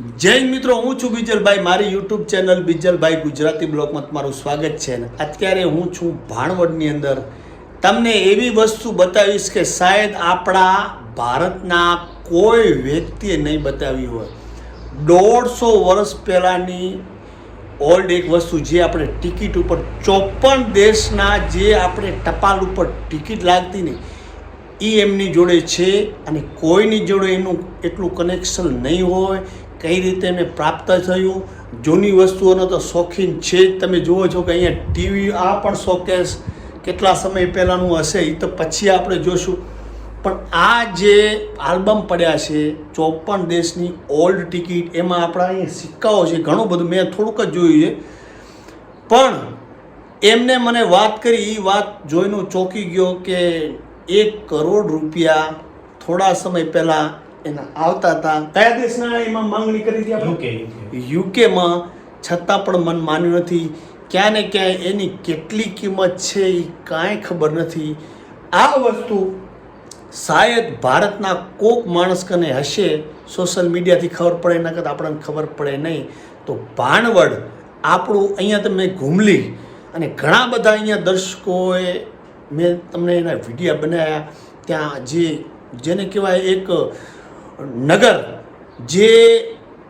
જય મિત્રો, હું છું બીજલભાઈ. મારી યુટ્યુબ ચેનલ બીજલભાઈ ગુજરાતી બ્લોગમાં તમારું સ્વાગત છે ને અત્યારે હું છું ભાણવડની અંદર. તમને એવી વસ્તુ બતાવીશ કે શાયદ આપણા ભારતના કોઈ વ્યક્તિએ નહીં બતાવી હોય. દોઢસો વર્ષ પહેલાંની ઓલ્ડ એક વસ્તુ જે આપણે ટિકિટ ઉપર ચોપન દેશના જે આપણે ટપાલ ઉપર ટિકિટ લાગતી ને એ એમની જોડે છે અને કોઈની જોડે એનું એટલું કનેક્શન નહીં હોય. કઈ રીતે એને પ્રાપ્ત થયું? જૂની વસ્તુઓનો તો શોખીન છે જ. તમે જુઓ છો કે અહીંયા ટીવી આ પણ શોકેસ કેટલા સમય પહેલાંનું હશે એ તો પછી આપણે જોશું. પણ આ જે આલ્બમ પડ્યા છે, ચોપન દેશની ઓલ્ડ ટિકિટ, એમાં આપણા અહીંયા સિક્કાઓ છે. ઘણું બધું મેં થોડુંક જ જોયું છે. પણ એમને મને વાત કરી એ વાત જોઈને ચોંકી ગયો કે એક કરોડ રૂપિયા થોડા સમય પહેલાં એના આવતા હતા. કયા દેશના એમાં માંગણી કરી હતી યુકે યુકેમાં છતાં પણ મન માન્યું નથી. ક્યાં ને ક્યાંય એની કેટલી કિંમત છે એ કાંઈ ખબર નથી. આ વસ્તુ શાયદ ભારતના કોક માણસ કને હશે સોશિયલ મીડિયાથી ખબર પડે એના નકર આપણને ખબર પડે નહીં. તો ભાણવડ આપણું અહીંયા તમે ઘૂમલી અને ઘણા બધા અહીંયા દર્શકોએ મેં તમને એના વિડીયા બનાવ્યા. ત્યાં જે જેને કહેવાય એક નગર, જે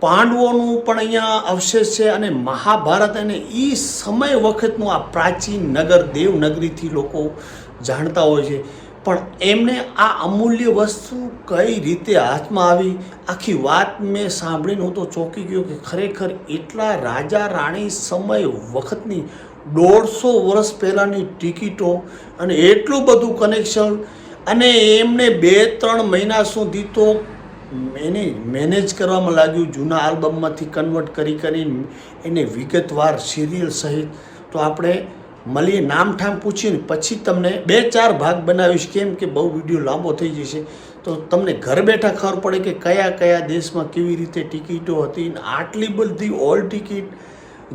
પાંડવોનું પણ અહીંયા અવશેષ છે અને મહાભારત અને એ સમય વખતનું આ પ્રાચીન નગર, દેવનગરીથી લોકો જાણતા હોય છે. પણ એમને આ અમૂલ્ય વસ્તુ કઈ રીતે હાથમાં આવી? આખી વાત મેં સાંભળીને હું તો ચોંકી ગયો કે ખરેખર એટલા રાજા રાણી સમય વખતની દોઢસો વર્ષ પહેલાંની ટિકિટો અને એટલું બધું કનેક્શન અને એમને બે ત્રણ મહિના સુધી તો એને મેનેજ કરવામાં લાગ્યું, જૂના આલ્બમમાંથી કન્વર્ટ કરી કરી એને વિગતવાર સિરિયલ સહિત. તો આપણે મળીએ નામઠામ પૂછીને પછી તમને બે ચાર ભાગ બનાવીશ. કેમ કે બહુ વીડિયો લાંબો થઈ જશે. તો તમને ઘર બેઠા ખબર પડે કે કયા કયા દેશમાં કેવી રીતે ટિકિટો હતી આટલી બધી ઓલ ટિકિટ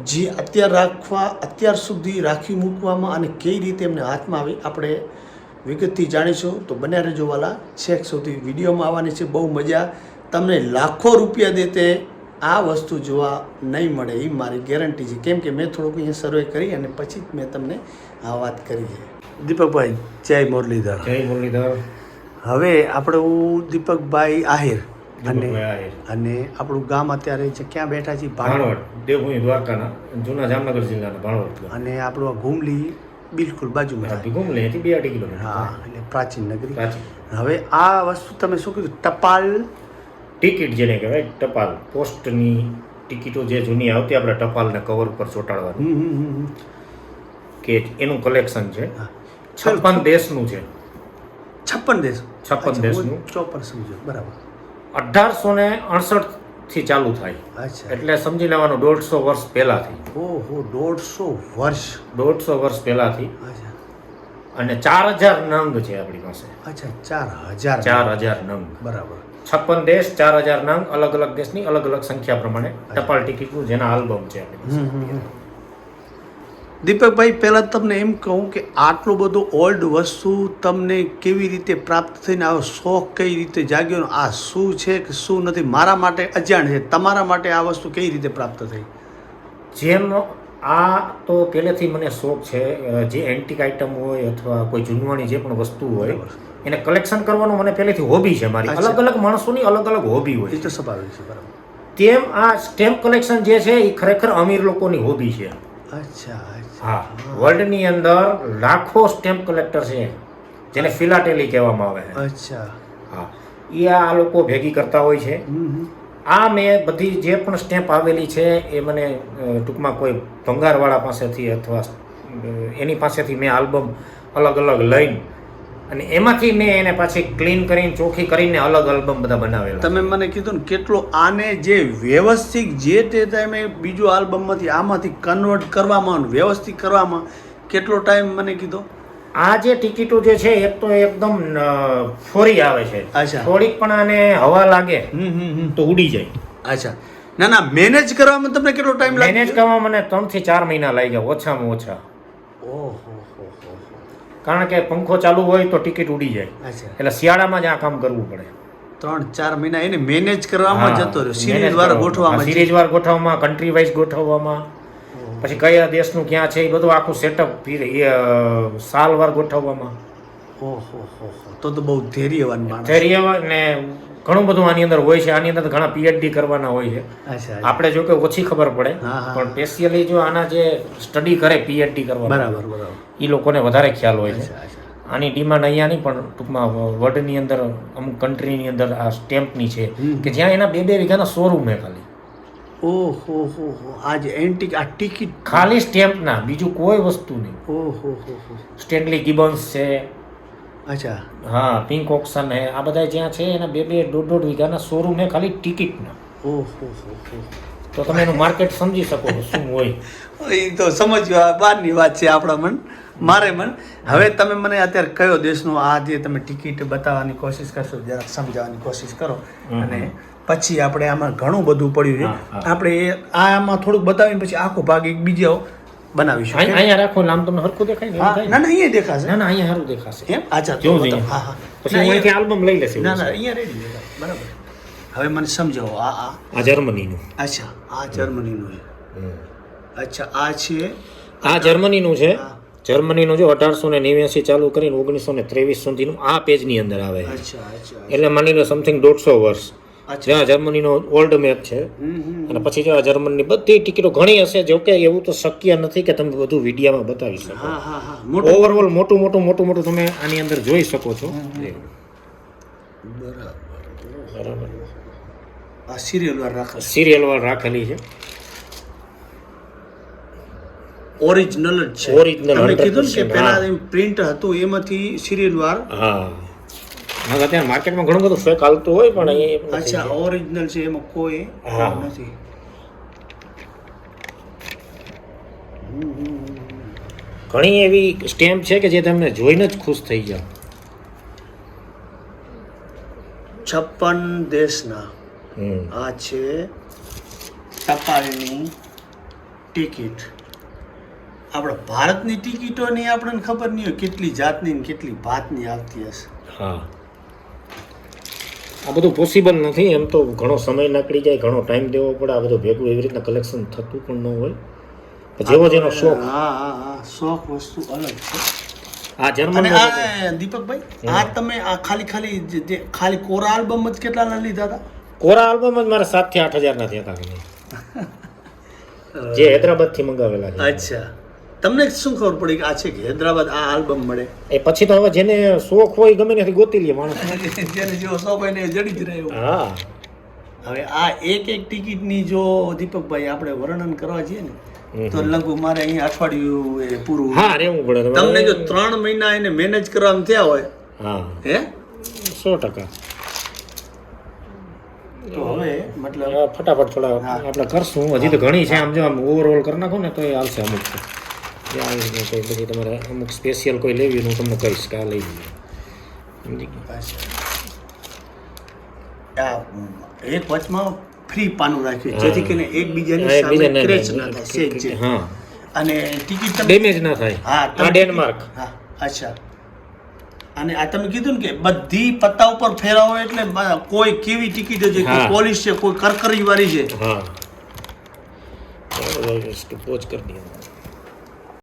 જે અત્યાર રાખવા, અત્યાર સુધી રાખી મૂકવામાં અને કઈ રીતે એમને હાથમાં આવી, આપણે વિગતથી જાણીશું તો બન્યા રહેજો વાલા. છેક સુધી વિડીયોમાં આવવાની છે. બહુ મજા. તમને લાખો રૂપિયા દેતે આ વસ્તુ જોવા નહીં મળે એ મારી ગેરંટી છે. કેમ કે મેં થોડુંક અહીંયા સર્વે કરી અને પછી જ મેં તમને આ વાત કરી છે. દીપકભાઈ જય મુરલીધર. જય મુરલીધર. હવે આપણે હું દીપકભાઈ આહિર અને આહિર. અને આપણું ગામ અત્યારે છે ક્યાં બેઠા છીએ? ભાણવડ. ભાણવડ. દેવભૂમિ દ્વારકાના જૂના જામનગર જિલ્લાના ભાણવડ. અને આપણું આ ઘુમલી બિલકુલ બાજુમાં. અહીંથી બે અઢી કિલોમીટર. હા એટલે પ્રાચીન નગરી. હવે આ વસ્તુ તમે શું કીધું? ટપાલ? ટિકિટ જેને કહેવાય ટપાલ. પોસ્ટની ટિકિટો જે જૂની આવતી આપણે ટપાલને કવર ઉપર ચોંટાડવાનું. કે એનું કલેક્શન છે. છપ્પન દેશનું છે. છપ્પન દેશ. છપ્પન દેશનું. ચોપન સમજો બરાબર. અઢારસો ને અડસઠ થી ચાલુ થાય. એટલે સમજી લેવાનું દોઢસો વર્ષ પહેલાથી. ઓહો દોઢસો વર્ષ. દોઢસો વર્ષ પહેલાથી. અને ચાર હજાર નંગ છે આપણી પાસે. અચ્છા ચાર હજાર ચાર હજાર નંગ. બરાબર. છપ્પન દેશ ચાર હજાર નંગ અલગ અલગ દેશની અલગ અલગ સંખ્યા પ્રમાણે ટપાલ ટિકિટનું જેના આલ્બમ છે આપણી પાસે. દીપકભાઈ પહેલાં તમને એમ કહું કે આટલું બધું ઓલ્ડ વસ્તુ તમને કેવી રીતે પ્રાપ્ત થઈને આવો શોખ કઈ રીતે જાગ્યો આ શું છે કે શું નથી મારા માટે અજાણ છે. તમારા માટે આ વસ્તુ કઈ રીતે પ્રાપ્ત થઈ? જેમ આ તો પહેલેથી મને શોખ છે જે એન્ટિક આઇટમ હોય અથવા કોઈ જૂનવાણી જે પણ વસ્તુ હોય. એને કલેક્શન કરવાનું મને પહેલેથી હોબી છે મારી. અલગ અલગ માણસોની અલગ અલગ હોબી એ હોય તો સ્વાભાવિક છે બરાબર. તેમ આ સ્ટેમ્પ કલેક્શન જે છે એ ખરેખર અમીર લોકોની હોબી છે. અચ્છા હા. વર્લ્ડની અંદર લાખો સ્ટેમ્પ કલેક્ટર છે જેને ફિલાટેલી કહેવામાં આવે છે. અચ્છા. હા. એ આ લોકો ભેગી કરતા હોય છે. આ મેં બધી જે પણ સ્ટેમ્પ આવેલી છે એ મને ટૂંકમાં કોઈ ભંગારવાળા પાસેથી અથવા એની પાસેથી મેં આલ્બમ અલગ અલગ લઈને અને એમાંથી મેં એને પાછી ક્લીન કરીને ચોખ્ખી કરીને અલગ આલ્બમ બધા બનાવેલા. તમે મને કીધું ને કેટલો આને જે વ્યવસ્થિત જે તે ટાઈમે બીજું આલ્બમમાંથી આમાંથી કન્વર્ટ કરવામાં અને વ્યવસ્થિત કરવામાં કેટલો ટાઈમ મને કીધો? આ જે ટિકિટો જે છે એક તો એકદમ ફોરી આવે છે. અચ્છા. થોડીક પણ આને હવા લાગે તો ઉડી જાય. અચ્છા. ના ના મેનેજ કરવામાં તમને કેટલો ટાઈમ લાગે મેનેજ કરવામાં મને ત્રણથી ચાર મહિના લાગ્યા ઓછામાં ઓછા. ઓહો. કારણ કે પંખો ચાલુ હોય તો ટિકિટ ઉડી જાય. એટલે શિયાળામાં જ આ કામ કરવું પડે. ત્રણ ચાર મહિના એને મેનેજ કરવામાં જતો રહ્યો. સિરીઝ વાર. ગોઠવામાં હા, વાર ગોઠવવામાં કન્ટ્રી વાઇઝ ગોઠવવામાં પછી કયા દેશનું ક્યાં છે એ બધું આખું સેટઅપ સાલ વાર ગોઠવવામાં. ઓહો હો હો. તો તો બહુ ધૈર્યવાન ધૈર્યવાન ને ઘણું બધું આની અંદર હોય છે. આની અંદર ઘણા પીએચડી કરવાના હોય છે. અચ્છા આપણે જો કે ઓછી ખબર પડે. પણ સ્પેશિયલી જો આના જે સ્ટડી કરે પીએચડી કરવા બરાબર બરાબર. એ લોકોને વધારે ખ્યાલ હોય છે. આની ડિમાન્ડ અહીંયા નહીં પણ ટૂંકમાં વર્લ્ડની અંદર અમુક કન્ટ્રીની અંદર આ સ્ટેમ્પની છે કે જ્યાં એના બે બે વીઘાના શોરૂમ હે ખાલી. ઓહો હો હો. આજ એન્ટિક આ ટિકિટ ખાલી સ્ટેમ્પના બીજું કોઈ વસ્તુ નહીં. ઓહો હો હો. સ્ટેનલી ગિબન્સ છે અચ્છા. હા પિંક ઓક્શન હે આ બધા જ્યાં છે એના બે બે દોઢ દોઢ વીઘાના શોરૂમ હે ખાલી ટિકિટના ઓહો તો તમે એનું માર્કેટ સમજી શકો શું હોય. એ તો સમજવા બહારની વાત છે આપણા મન મારે મન. હવે તમે મને અત્યારે કયો દેશનો આ જે તમે ટિકિટ બતાવવાની કોશિશ કરશો જરાક સમજાવવાની કોશિશ કરો. અને પછી આપણે આમાં ઘણું બધું પડ્યું છે. આપણે આમાં થોડુંક બતાવીને પછી આખો ભાગ એક બીજો બનાવીશું અહીંયા રાખો નામ તમને હરખું દેખાય ને? ના ના અહીંયા દેખાશે. ના ના અહીંયા સારું દેખાશે. એમ? આચા. જોઈએ. હા હા. પછી ના, હું અહીંથી અહીંયા- આલ્બમ લઈ લેશે ના ના અહીંયા રેડી બરાબર. હવે મને સમજાવો આ આ. આ જર્મનીનું. અચ્છા આ જર્મનીનું છે. અચ્છા આ છે આ જર્મનીનું છે. જર્મનીનું જો અઢારસો ને નેવ્યાસી ચાલુ કરીને ઓગણીસો ને ત્રેવીસ સુધીનું આ પેજની અંદર આવે અચ્છા અચ્છા એટલે માની લો સમથિંગ દોઢસો વર્ષ. જ્યાં જર્મનીનો ઓલ્ડ મેપ છે. અને પછી જો આ જર્મનની બધી ટિકિટો ઘણી હશે જો કે એવું તો શક્ય નથી કે તમે બધું વિડીયામાં બતાવી શકો. હા હા હા. ઓવરઓલ મોટું મોટું મોટું મોટું તમે આની અંદર જોઈ શકો છો. બરાબર. બરાબર. આ સિરિયલ વાર રાખે સિરિયલ વાર રાખેલી છે. ઓરિજિનલ જ છે. ઓરિજિનલ કીધું કે 100%, પેલા હા. પ્રિન્ટ હતું એમાંથી સિરિયલ વાર. હા. અત્યારે માર્કેટમાં ઘણું બધું ફેક હાલતું હોય પણ એ. અચ્છા ઓરિજિનલ છે એમાં કોઈ હા. નથી. ઘણી એવી સ્ટેમ્પ છે કે જે તમને જોઈને જ ખુશ થઈ જાવ છપ્પન દેશના. આ છે ટપાલની ટિકિટ. આપણે ભારતની ટિકિટોની આપણને ખબર નહીં હોય કેટલી જાતની ને કેટલી ભાતની આવતી હશે. હા. આ બધું પોસિબલ નથી. એમ તો ઘણો સમય નીકળી જાય ઘણો ટાઈમ દેવો પડે. આ બધું ભેગું એવી રીતના કલેક્શન થતું પણ ન હોય. જેવો જેનો શોખ હા હા હા શોખ વસ્તુ અલગ છે. આ જર્મન આ દીપકભાઈ આ તમે આ ખાલી ખાલી જે- ખાલી કોરા આલ્બમ જ કેટલાના લીધા હતા? કોરા આલ્બમ જ મારા સાતથી આઠ હજાર ના થયા હતા. જે હૈદરાબાદથી મંગાવેલા અચ્છા. તમને શું ખબર પડી કે આ છે કે હૈદરાબાદ આ આલ્બમ મળે? એ પછી તો હવે જેને શોખ હોય ગમે ત્યાંથી ગોતી લે માણસ. જેને જેવો શોખ હોય ને જડી જ રહ્યો હા. હવે આ એક એક ટિકિટની જો દીપકભાઈ આપણે વર્ણન કરવા જઈએ ને તો લગભગ મારે અહીં અઠવાડિયું એ પૂરું હા રહેવું પડે તમને જો ત્રણ મહિના એને મેનેજ કરવામાં થયા હોય હા. હે? સો ટકા. તો હવે મતલબ ફટાફટ થોડા. આપણે કરશું. હજી તો ઘણી છે આમ જો આમ ઓવરઓલ કરી નાખો ને તો એ આવશે અમુક આવી રીતે કોઈ પછી તમારે અમુક સ્પેશિયલ કોઈ લેવી હું તમને કહીશ કે આ લઈ લઈએ સમજી ગયા એક વચમાં ફ્રી પાનું રાખ્યું. જેથી કરીને એકબીજાની સામે ક્રેચ ના થાય. હા અને ટિકિટ ડેમેજ ના થાય હા આ તમે ડેનમાર્ક હા અચ્છા અને આ તમે કીધું ને કે બધી પત્તા ઉપર ફેરાવો એટલે કોઈ કેવી ટિકિટ છે કોઈ પોલીસ છે કોઈ કરકરી વાળી છે હા પોચ કરી દઈએ